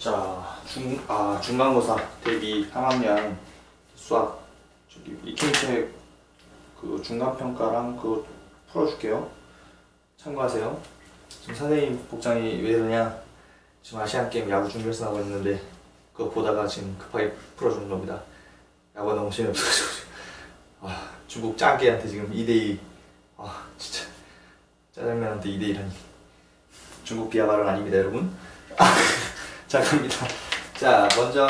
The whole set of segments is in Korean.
자, 중, 아, 중간고사 대비 3학년 수학 저기 이킹책 그 중간평가랑 그거 풀어줄게요. 참고하세요. 지금 선생님 복장이 왜 이러냐? 지금 아시안게임 야구 준결승 하고 있는데 그거 보다가 지금 급하게 풀어주는 겁니다. 야구가 너무 재미없어가지고 아, 중국 짱깨한테 지금 2대2 아 진짜 짜장면한테 2대1하니 중국 비하 발언 아닙니다 여러분 자 갑니다. 자 먼저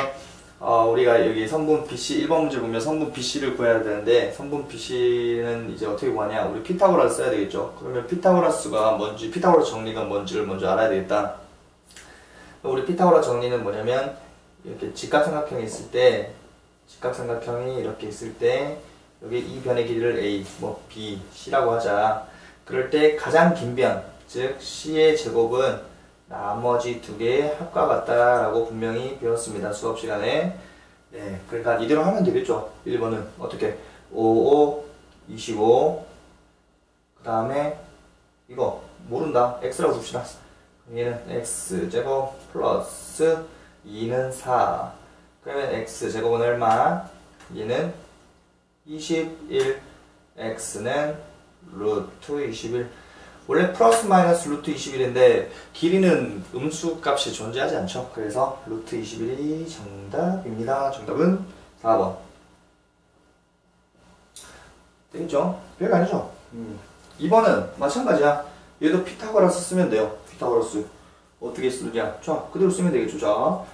어, 우리가 여기 성분 BC 1번 문제 보면 성분 BC를 구해야 되는데 성분 BC는 이제 어떻게 구하냐? 우리 피타고라스 써야 되겠죠? 그러면 피타고라스가 뭔지 피타고라스 정리가 뭔지를 먼저 알아야 되겠다. 우리 피타고라 정리는 뭐냐면 이렇게 직각삼각형이 있을 때 직각삼각형이 이렇게 있을 때 여기 이 변의 길이를 A, 뭐 B, C라고 하자. 그럴 때 가장 긴 변, 즉 C의 제곱은 나머지 두 개의 합과 같다라고 분명히 배웠습니다. 수업 시간에. 네, 그러니까 이대로 하면 되겠죠. 1번은 어떻게? 5, 5, 25. 그 다음에 이거 모른다. X라고 둡시다. 얘는 X제곱 플러스 2는 4. 그러면 X제곱은 얼마? 얘는 21 x는 루트 21 원래 플러스 마이너스 루트 21인데 길이는 음수 값이 존재하지 않죠. 그래서 루트 21이 정답입니다. 정답은 4번. 되겠죠? 별거 아니죠? 음. 2번은 마찬가지야. 얘도 피타고라스 쓰면 돼요. 피타고라스. 어떻게 쓰느냐? 자 그대로 쓰면 되겠죠. 자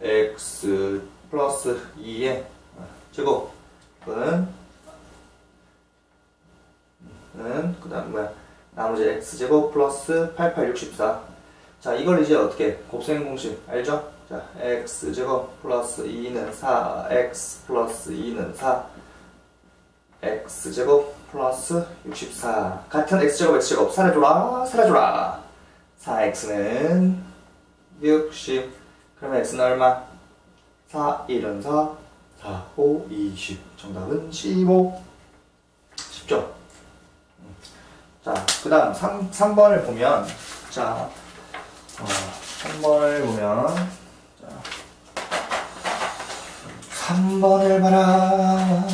x 플러스 2의 제곱. 이거는 음, 그 다음 뭐야 나머지 x제곱 플러스 8864 자 이걸 이제 어떻게 곱셈 공식 알죠? 자 x제곱 플러스 2는 4 x 플러스 2는 4 x제곱 플러스 64 같은 x제곱 x제곱 사라져라 사라져라 4x는 60 그러면 x는 얼마? 4 1은 4 4, 5, 20. 정답은 15. 쉽죠? 자, 그 다음 3, 3번을 보면, 자, 어, 3번을 보면, 자, 3번을 봐라.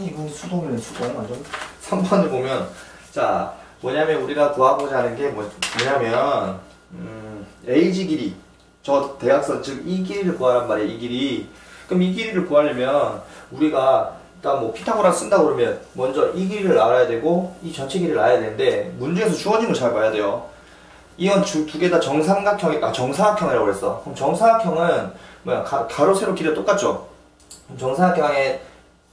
이건 수동이네, 수동. 완전. 3번을 보면, 자, 뭐냐면 우리가 구하고자 하는 게 뭐, 뭐냐면, 음, A지 길이. 저 대각선, 즉, 이 길이를 구하란 말이에요, 이 길이. 그럼 이 길이를 구하려면 우리가 일단 뭐 피타고라 쓴다 그러면 먼저 이 길이를 알아야 되고 이 전체 길이를 알아야 되는데 문제에서 주어진 걸 잘 봐야 돼요. 이건 두 개 다 정삼각형이 아 정사각형이라고 그랬어. 그럼 정사각형은 뭐야 가, 가로 세로 길이 똑같죠. 정사각형의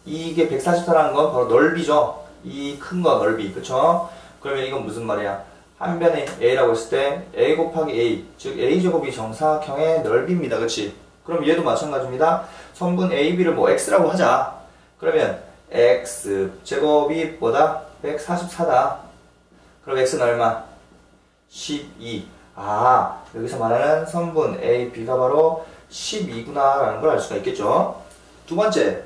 이게 144라는 건 바로 넓이죠. 이 큰 거 넓이 그쵸? 그러면 이건 무슨 말이야? 한 변에 a라고 했을 때 a 곱하기 a 즉 a 제곱이 정사각형의 넓이입니다. 그치? 그럼 얘도 마찬가지입니다. 성분 AB를 뭐 X라고 하자. 그러면 X 제곱이 뭐다? 144다. 그럼 X는 얼마? 12. 아, 여기서 말하는 성분 AB가 바로 12구나 라는 걸 알 수가 있겠죠. 두 번째.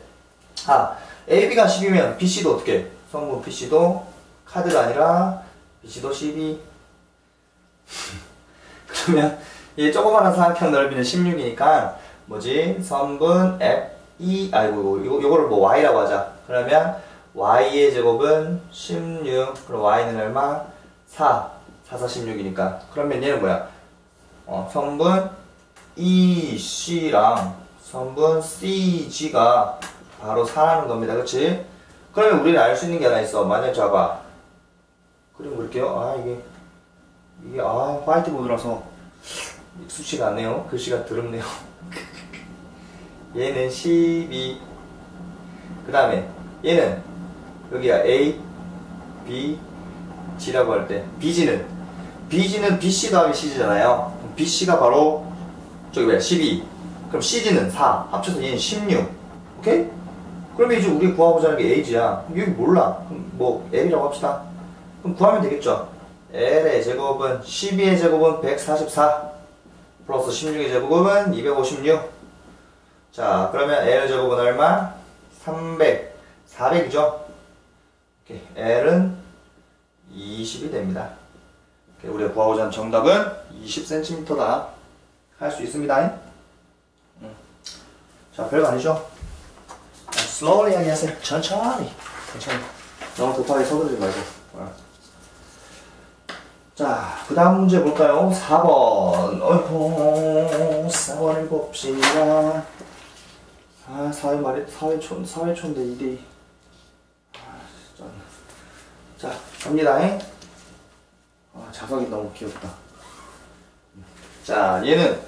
아, AB가 10이면 BC도 어떻게? 성분 BC도 카드가 아니라 BC도 12. 그러면 이 조그마한 사각형 넓이는 16이니까 뭐지? 성분 F, E, 아이고, 이거, 요거를 뭐 Y라고 하자. 그러면 Y의 제곱은 16, 그럼 Y는 얼마? 4, 4, 4, 16이니까. 그러면 얘는 뭐야? 어, 성분 E, C랑 성분 C, G가 바로 4라는 겁니다. 그치? 그러면 우리는 알 수 있는 게 하나 있어. 만약 잡아. 그림 그릴게요. 아, 이게, 이게, 아, 화이트보드라서 익숙치가 않네요. 글씨가 더럽네요. 얘는 12. 그 다음에 얘는 여기가 A, B, G라고 할 때 BG는 BG는 BC 더하기 CG잖아요. BC가 바로 저기 뭐야 12. 그럼 CG는 4. 합쳐서 얘는 16. 오케이? 그러면 이제 우리 구하고자 하는 게 A지야. 여기 몰라. 뭐 L이라고 합시다. 그럼 구하면 되겠죠. L의 제곱은 12의 제곱은 144 플러스 16의 제곱은 256 자, 그러면 L 제곱은 얼마? 300. 400이죠? 오케이. L은 20이 됩니다. 오케이. 우리가 구하고자 하는 정답은 20cm다. 할 수 있습니다. 자, 별거 아니죠? slowly 하게 하세요. 천천히. 천천히. 너무 급하게 서두르지 말고. 어. 자, 그 다음 문제 볼까요? 4번. 어이구, 4번을 봅시다. 아, 사회 말이, 사회촌, 사회촌인데 2대2. 아, 진짜. 자, 갑니다. 아, 자석이 너무 귀엽다. 자, 얘는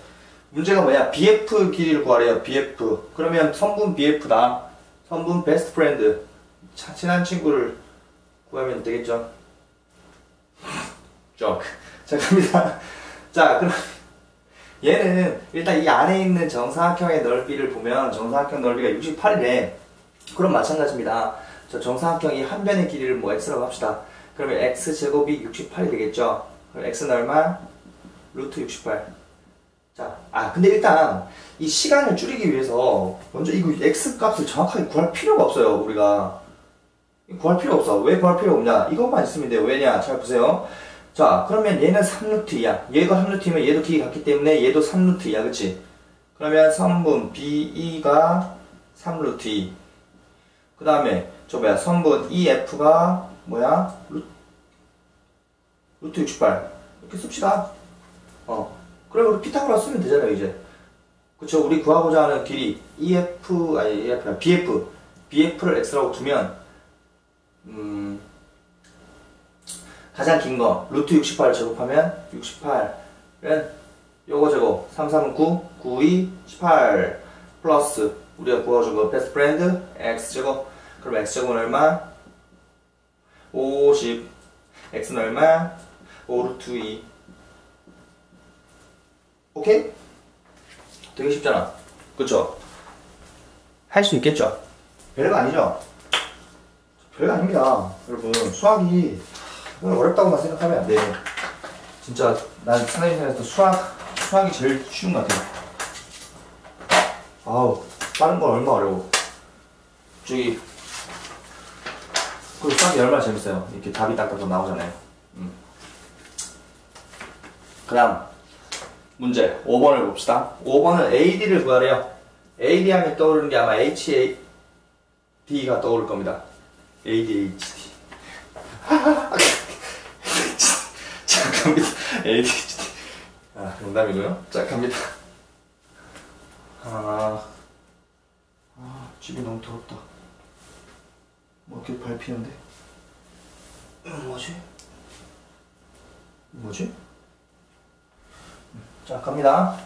문제가 뭐냐? BF 길이를 구하래요. BF. 그러면 선분 BF다. 선분 베스트 프렌드. 친한 친구를 구하면 되겠죠? 조크. 자, 갑니다. 자, 그럼 얘는 일단 이 안에 있는 정사각형의 넓이를 보면 정사각형 넓이가 68이래. 그럼 마찬가지입니다. 저 정사각형이 한 변의 길이를 뭐 x라고 합시다. 그러면 x제곱이 68이 되겠죠. 그럼 x는 얼마? 루트 68. 자, 아 근데 일단 이 시간을 줄이기 위해서 먼저 이거 x 값을 정확하게 구할 필요가 없어요. 우리가 구할 필요 없어. 왜 구할 필요 없냐? 이것만 있으면 돼요. 왜냐? 잘 보세요. 자, 그러면 얘는 3루트야. 얘가 3루트면 얘도 길이 같기 때문에 얘도 3루트야. 그치? 그러면 선분 BE가 3루트 2. 그 다음에 저 뭐야? 선분 EF가 뭐야? 루, 루트 68. 이렇게 씁시다. 어. 그럼 우리 피타고라 쓰면 되잖아요, 이제. 그쵸? 우리 구하고자 하는 길이 EF, 아니, EF가 BF. BF를 X라고 두면, 음, 가장 긴 거, 루트 68을 제곱하면 68은 요거 제곱, 3, 3은 9, 9, 2, 18 플러스 우리가 구워준 거 베스트 프렌드 X제곱 그럼 X제곱은 얼마? 50 X는 얼마? 5 루트 2 오케이? 되게 쉽잖아 그쵸? 할 수 있겠죠? 별거 아니죠? 별거 아닙니다 여러분 수학이 어렵다고만 생각하면 안 돼요. 진짜 난 선생님 생에서 수학 수학이 제일 쉬운 것 같아요. 아우 빠른 건 얼마 어려워. 저기 그 수학이 얼마나 재밌어요. 이렇게 답이 딱딱 나오잖아요. 음. 그 다음 문제 5번을 봅시다. 5번은 AD를 구하래요. AD 하면 떠오르는 게 아마 HAD가 떠오를 겁니다. ADHD. 갑니다. ADHD. 아, 농담이고요. 자, 갑니다. 아, 아, 집이 너무 더럽다. 뭐 이렇게 밟히는데? 뭐지? 뭐지? 자, 갑니다.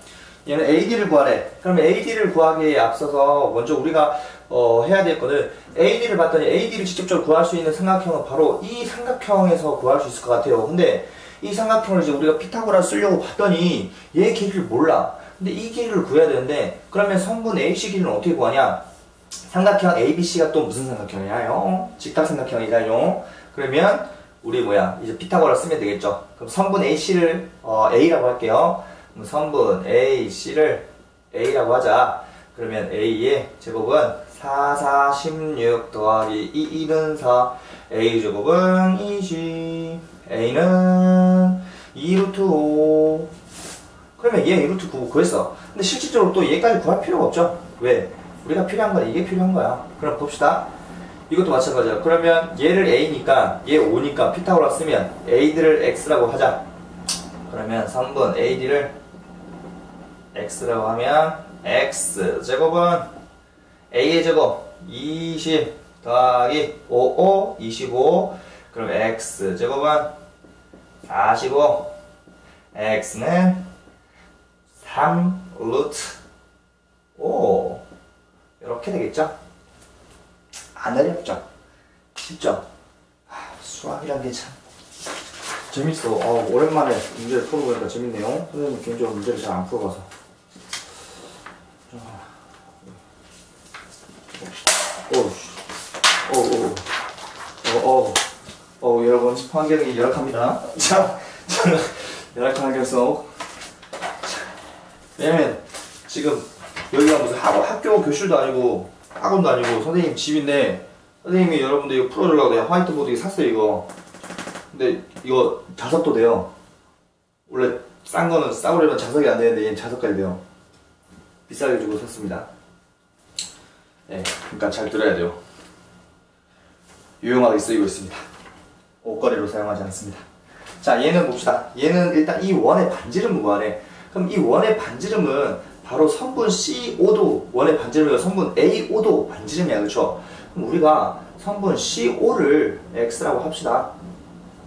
얘는 AD를 구하래. 그러면 AD를 구하기에 앞서서 먼저 우리가 어, 해야 될 거는 AD를 봤더니 AD를 직접적으로 구할 수 있는 삼각형은 바로 이 삼각형에서 구할 수 있을 것 같아요. 근데 이 삼각형을 이제 우리가 피타고라 쓰려고 봤더니 얘 길이를 몰라. 근데 이 길이를 구해야 되는데 그러면 성분 AC 길이는 어떻게 구하냐? 삼각형 ABC가 또 무슨 삼각형이냐요? 직각삼각형이잖아요. 그러면 우리 뭐야 이제 피타고라 쓰면 되겠죠. 그럼 성분 AC를 어, A라고 할게요. 그럼 성분 AC를 A라고 하자. 그러면 A의 제곱은 4, 4, 16 더하기 2, 2는 4 A 제곱은 20 A는 2루트 5 그러면 얘 2루트 9 구했어. 근데 실질적으로 또 얘까지 구할 필요가 없죠. 왜? 우리가 필요한 건 이게 필요한 거야. 그럼 봅시다. 이것도 마찬가지야. 그러면 얘를 A니까 얘 5니까 피타고라 쓰면 AD를 X라고 하자. 그러면 3번 AD를 X라고 하면 X 제곱은 A의 제곱 20 더하기 5, 5, 25 그럼 x 제곱은 45 x는 3 루트 5 이렇게 되겠죠? 안 어렵죠? 쉽죠? 아, 수학이란 게 참 재밌어. 어, 오랜만에 문제를 풀어보니까 재밌네요. 선생님 개인적으로 문제를 잘 안 풀어봐서. 오, 오, 오, 오, 오. 어, 여러분 환경이 열악합니다. 자, 열악한 환경 속. 왜냐면 지금 여기가 무슨 학원, 학교 교실도 아니고 학원도 아니고 선생님 집인데 선생님이 여러분들 이거 풀어주려고 내가 화이트보드 샀어요 이거. 근데 이거 자석도 돼요. 원래 싼 거는 싸구려면 자석이 안 되는데 얘는 자석까지 돼요. 비싸게 주고 샀습니다. 네, 그러니까 잘 들어야 돼요. 유용하게 쓰이고 있습니다. 옷걸이로 사용하지 않습니다. 자, 얘는 봅시다. 얘는 일단 이 원의 반지름을 구하래. 그럼 이 원의 반지름은 바로 성분 CO5도 원의 반지름이고 성분 AO도 반지름이야. 그렇죠? 그럼 우리가 성분 CO를 X라고 합시다.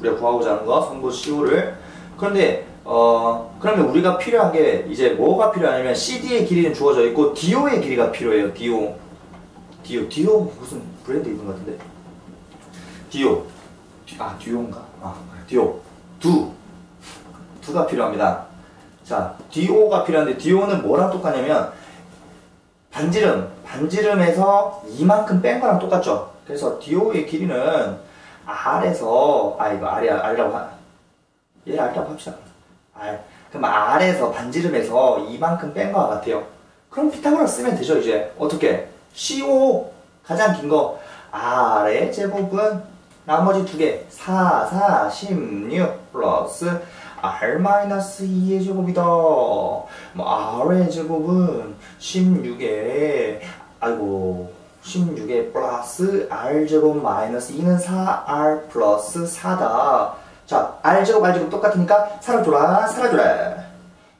우리가 구하고자 하는 거 성분 CO 를 그런데 어 그러면 우리가 필요한 게 이제 뭐가 필요하냐면 CD의 길이는 주어져 있고 DO의 길이가 필요해요. DO 디오 디오 무슨 브랜드 것 같은데? 디오 아 디오인가? 아 디오. 두. 두가 필요합니다. 자 디오가 필요한데 디오는 뭐랑 똑같냐면 반지름 반지름에서 이만큼 뺀 거랑 똑같죠? 그래서 디오의 길이는 R에서 아 이거 R이 R이라고 하, 얘 R이라고 합시다. R. 그럼 R에서 반지름에서 이만큼 뺀 거와 같아요. 그럼 피타고라스 쓰면 되죠 이제. 어떻게 CO 가장 긴거 R의 제곱은 나머지 두 개 4, 4, 16 플러스 R 마이너스 2의 제곱이다. 뭐 R의 제곱은 16에 아이고 16에 플러스 R 제곱 마이너스 2는 4R 플러스 4다. 자, R 제곱 R 제곱 똑같으니까 사라져라 사라져라.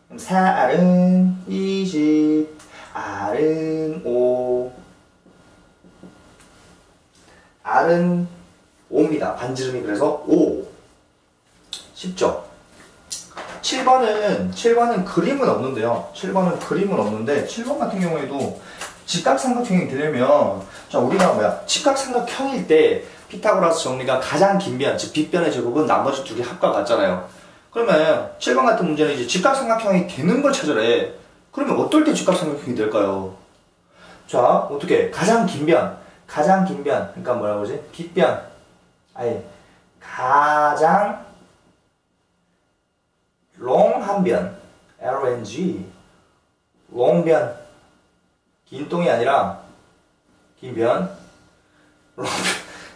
그럼 4R은 20, R은 5, R은 5입니다. 반지름이 그래서 5. 쉽죠? 7번은 7번은 그림은 없는데요. 7번은 그림은 없는데 7번 같은 경우에도 직각삼각형이 되려면 자 우리가 뭐야 직각삼각형일 때 피타고라스 정리가 가장 긴 변, 즉 빗변의 제곱은 나머지 두 개 합과 같잖아요. 그러면 7번 같은 문제는 이제 직각삼각형이 되는 걸 찾으래. 그러면 어떨 때 직각삼각형이 될까요? 자 어떻게 가장 긴 변, 가장 긴 변, 그러니까 뭐라고 그러지? 빗변, 아니 가장 롱한 변, LNG, 롱변, 긴 똥이 아니라 긴 변,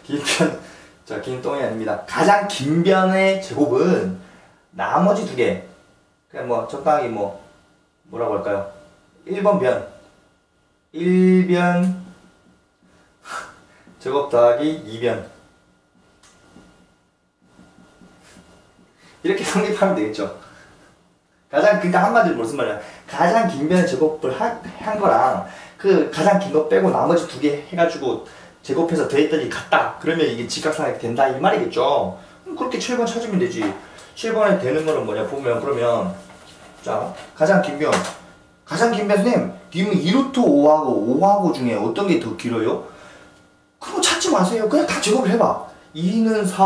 긴 변, 자, 긴 똥이 아닙니다. 가장 긴 변의 제곱은 나머지 두 개, 그냥 뭐 적당히 뭐 뭐라고 할까요? 1번 변, 1변 제곱 더하기 2변 이렇게 성립하면 되겠죠. 가장 그러니까 한마디로 무슨 말이야? 가장 긴 변의 제곱을 하, 한 거랑 그 가장 긴 거 빼고 나머지 두 개 해가지고 제곱해서 더했더니 같다. 그러면 이게 직각상이 된다 이 말이겠죠. 그렇게 7번 찾으면 되지. 7번에 되는 거는 뭐냐 보면 그러면 자 가장 긴 변. 가장 긴 변 선생님 님은 2루트 5하고 5하고 중에 어떤 게 더 길어요? 그거 찾지 마세요. 그냥 다 제곱을 해봐. 2는 4,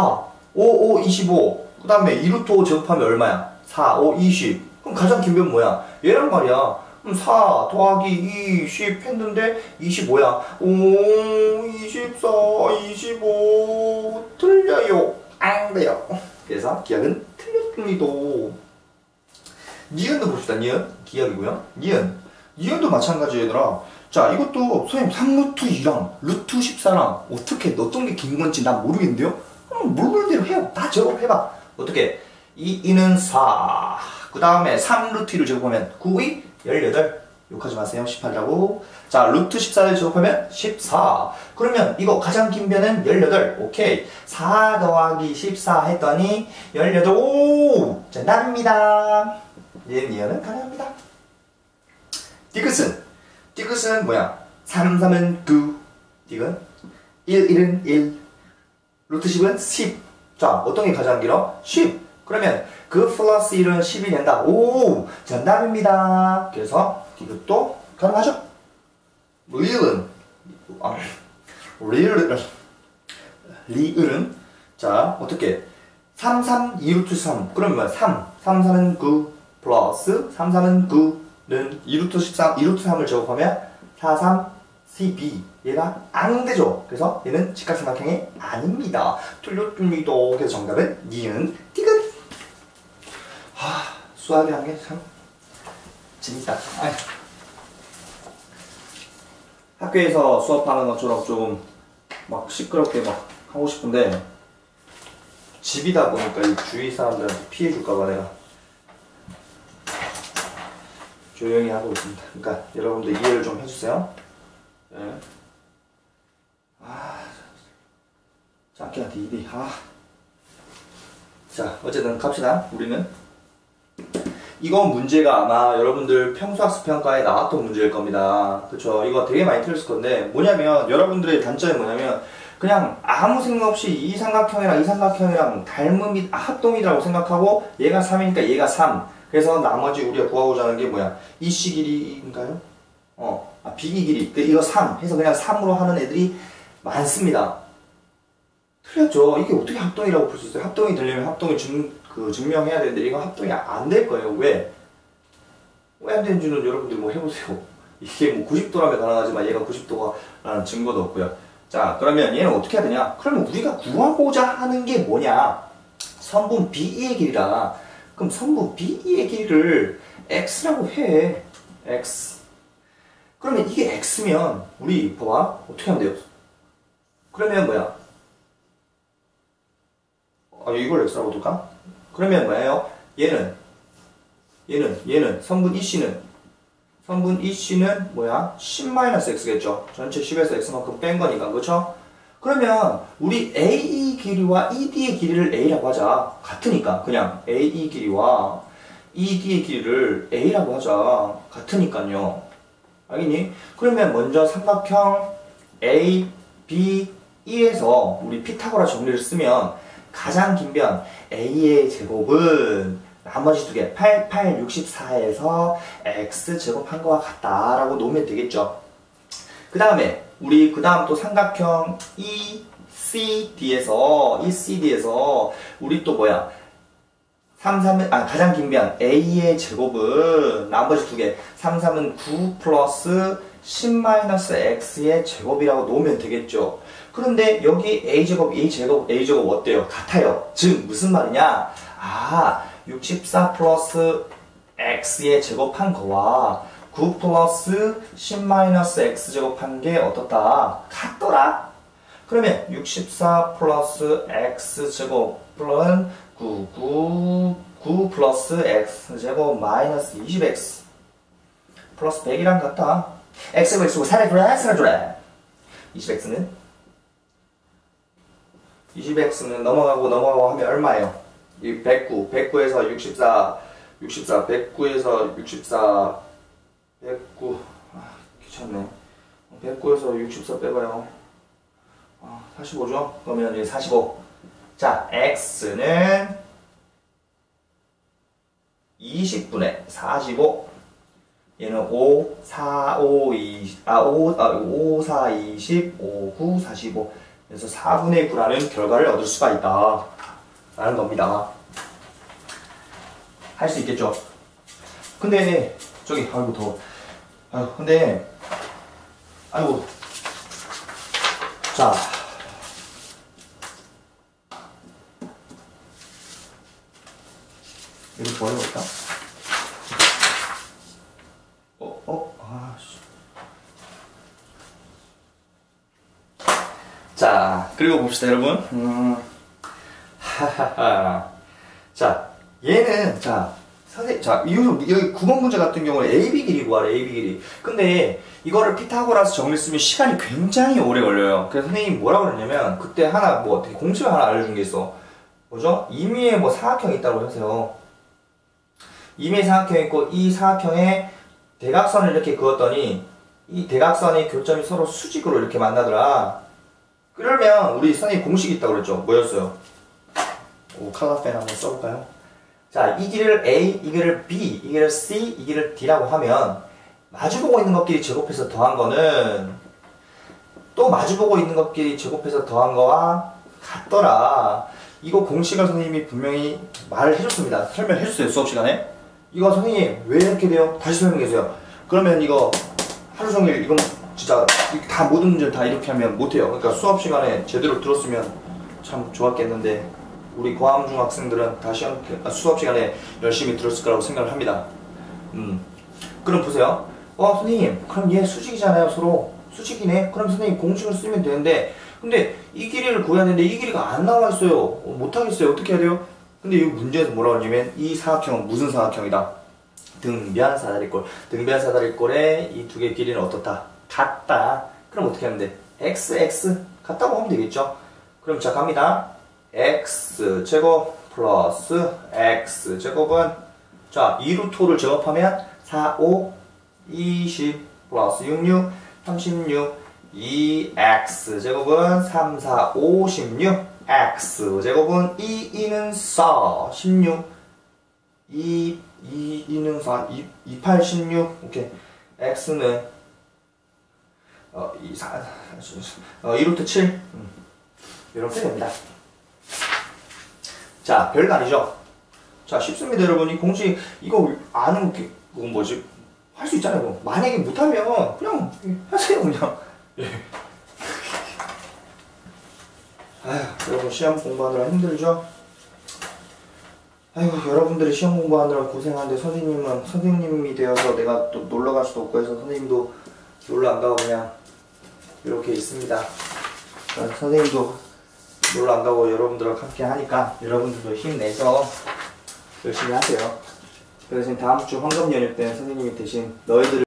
5, 5, 25. 그 다음에 2루트 5 제곱하면 얼마야? 4, 5, 20. 그럼 가장 긴 변 뭐야? 얘란 말이야. 그럼 4 더하기 20 했는데 25야. 오, 24, 25. 틀려요. 안 돼요. 그래서 기억은 틀렸습니다. 니은도 봅시다. 니은. 기억이고요. 니은. 니은도 마찬가지 얘들아. 자, 이것도 선생님 3루트 2랑 루트 14랑 어떻게 어떤 게긴 건지 난 모르겠는데요? 그럼 모르는 대로 해요. 다 제곱 해봐. 어떻게? 이, 이는 4. 그 다음에 3루트 2를 제곱하면 9, 2, 18. 욕하지 마세요. 18이라고. 자, 루트 14를 제곱하면 14. 그러면 이거 가장 긴 변은 18. 오케이. 4 더하기 14 했더니 18. 오! 정답입니다. 얘는 얘는 가능합니다. 디귿은? 디귿은 뭐야? 3, 3은 9. 디귿. 1, 1은 1. 루트 10은 10. 자, 어떤 게 가장 길어? 10. 그러면 그 플러스 1은 10이 된다. 오! 정답입니다. 그래서 이것도 가능하죠? 리을은 아, 리을 리을은 자 어떻게 3, 3, 2루트 3 그러면 3, 3, 4는 9 플러스 3, 4는 9 는 2루트 13, 2루트 3을 제곱하면 4, 3, CB 얘가 안 되죠. 그래서 얘는 직각삼각형이 아닙니다. 틀렸습니다. 그래서 정답은 니은 띠긋. 하, 수학이라는 게참 재밌다. 아이. 학교에서 수업하는 것처럼 좀 막 시끄럽게 막 하고 싶은데 집이다 보니까 이 주위 사람들한테 피해 줄까봐 내가 조용히 하고 있습니다. 그러니까 여러분들 이해를 좀 해주세요. 네. 아, 자기한테 일이 아. 자, 어쨌든 갑시다. 우리는 이건 문제가 아마 여러분들 평소 학습 평가에 나왔던 문제일 겁니다. 그쵸? 이거 되게 많이 틀렸을 건데 뭐냐면 여러분들의 단점이 뭐냐면 그냥 아무 생각 없이 이 삼각형이랑 이 삼각형이랑 닮음이 합동이라고 생각하고 얘가 3이니까 얘가 3 그래서 나머지 우리가 구하고자 하는 게 뭐야? 이씨 길이인가요? 어, 아, 비기 길이. 그 이거 3 해서 그냥 3으로 하는 애들이 많습니다. 틀렸죠. 이게 어떻게 합동이라고 볼 수 있어요? 합동이 되려면 합동을 증, 그 증명해야 되는데 이거 합동이 안 될 거예요. 왜? 왜 안 되는지는 여러분들이 뭐 해보세요. 이게 뭐 90도라면 가능하지만 얘가 90도가라는 증거도 없고요. 자 그러면 얘는 어떻게 해야 되냐? 그러면 우리가 구하고자 하는 게 뭐냐? 선분 BE의 길이라 그럼 선분 BE의 길이를 X라고 해 X 그러면 이게 X면 우리 봐봐 어떻게 하면 돼요 그러면 뭐야 아 이걸 X라고 둘까 그러면 뭐예요 얘는 얘는 얘는 선분 EC는 성분 EC는 뭐야? 10-x겠죠. 전체 10에서 x만큼 뺀 거니까. 그렇죠? 그러면 우리 AE 길이와 ED의 길이를 A라고 하자. 같으니까. 그냥 AE 길이와 ED의 길이를 A라고 하자. 같으니까요. 알겠니? 그러면 먼저 삼각형 A, B, E에서 우리 피타고라 정리를 쓰면 가장 긴 변 A의 제곱은 나머지 두 개, 8, 8, 64에서 x제곱한 거와 같다라고 놓으면 되겠죠. 그 다음에 우리 그 다음 또 삼각형 ECD에서 ECD에서 우리 또 뭐야 3, 3은 아 가장 긴 변 A의 제곱은 나머지 두 개, 3, 3은 9 플러스 10-x의 제곱이라고 놓으면 되겠죠. 그런데 여기 a제곱, a제곱, a제곱 어때요? 같아요. 즉 무슨 말이냐? 아64 플러스 x의 제곱한 거와 9 플러스 10 마이너스 x 제곱한 게 어떻다? 같더라? 그러면 64 플러스 x 제곱은 9, 9, 9 플러스 x 제곱 마이너스 20x 플러스 100이랑 같다. x고 x고 살해주래 살해주래 20x는 20x는 넘어가고 넘어가고 하면 얼마예요? 이 109, 109에서 64, 64, 109에서 64, 109, 아, 귀찮네. 109에서 64 빼봐요. 아, 45죠? 그러면 이제 45. 자, x는 20분의 45. 얘는 5, 4, 5, 2, 아, 5, 아, 5, 4, 20, 5, 9, 45. 그래서 4분의 9라는 결과를 얻을 수가 있다. 라는 겁니다. 할 수 있겠죠. 근데 저기 아이고 더워. 아유 근데 아이고 자 이거 버려볼까? 어? 어? 아씨 자 그리고 봅시다 여러분 음. 자, 얘는, 자, 선생 자, 이거, 여기 9번 문제 같은 경우는 AB 길이 구하래, AB 길이. 근데, 이거를 피타고라스 정리 쓰면 시간이 굉장히 오래 걸려요. 그래서 선생님이 뭐라고 그랬냐면, 그때 하나, 뭐, 어떻게 공식을 하나 알려준 게 있어. 뭐죠? 임의에 뭐 사각형이 있다고 하세요. 임의의 사각형이 있고, 이 사각형에 대각선을 이렇게 그었더니, 이 대각선의 교점이 서로 수직으로 이렇게 만나더라. 그러면, 우리 선생님 공식이 있다고 그랬죠? 뭐였어요? 오, 칼라펜 한번 써볼까요? 자, 이 길을 A, 이 길을 B, 이 길을 C, 이 길을 D라고 하면 마주보고 있는 것끼리 제곱해서 더한 거는 또 마주보고 있는 것끼리 제곱해서 더한 거와 같더라. 이거 공식을 선생님이 분명히 말을 해줬습니다. 설명해 줬어요, 수업 시간에. 이거 선생님, 왜 이렇게 돼요? 다시 설명해 주세요. 그러면 이거 하루 종일 이건 진짜 다 모든 문제를 다 이렇게 하면 못해요. 그러니까 수업 시간에 제대로 들었으면 참 좋았겠는데 우리 고함중 학생들은 다시 아, 수업 시간에 열심히 들었을 거라고 생각을 합니다. 음. 그럼 보세요. 어, 선생님, 그럼 얘 수직이잖아요, 서로. 수직이네? 그럼 선생님 공식을 쓰면 되는데, 근데 이 길이를 구해야 되는데 이 길이가 안 나와 있어요. 어, 못하겠어요. 어떻게 해야 돼요? 근데 이 문제에서 뭐라고 하냐면, 이 사각형은 무슨 사각형이다? 등변 사다리꼴. 등변 사다리꼴의 이 두 개의 길이는 어떻다? 같다. 그럼 어떻게 하면 돼? x, x. 같다고 하면 되겠죠? 그럼 자 갑니다. X 제곱 플러스 x 제곱은 자 2루토를 제곱하면 4, 5, 20 플러스 6, 6, 36 2x 제곱은 3, 4, 5, 16 x 제곱은 2, 2는 4 16 2, 2, 2는 4 2, 2, 8, 16 오케이. X는 어, 2, 4, 어, 2루트 7 음. 이렇게 됩니다 자 별거 아니죠 자 쉽습니다 여러분 이 공식 이거 아는 게 그건 뭐지 할 수 있잖아요 그거. 만약에 못하면 그냥 하세요 그냥 예. 아휴 여러분 시험 공부하느라 힘들죠? 아이고 여러분들이 시험 공부하느라 고생하는데 선생님은 선생님이 되어서 내가 또 놀러 갈 수도 없고 해서 선생님도 놀러 안 가고 그냥 이렇게 있습니다. 그러니까 선생님도 놀러 안 가고 여러분들과 함께 하니까 여러분들도 힘내서 열심히 하세요. 그래서 다음 주 황금 연휴 때 선생님이 대신 너희들을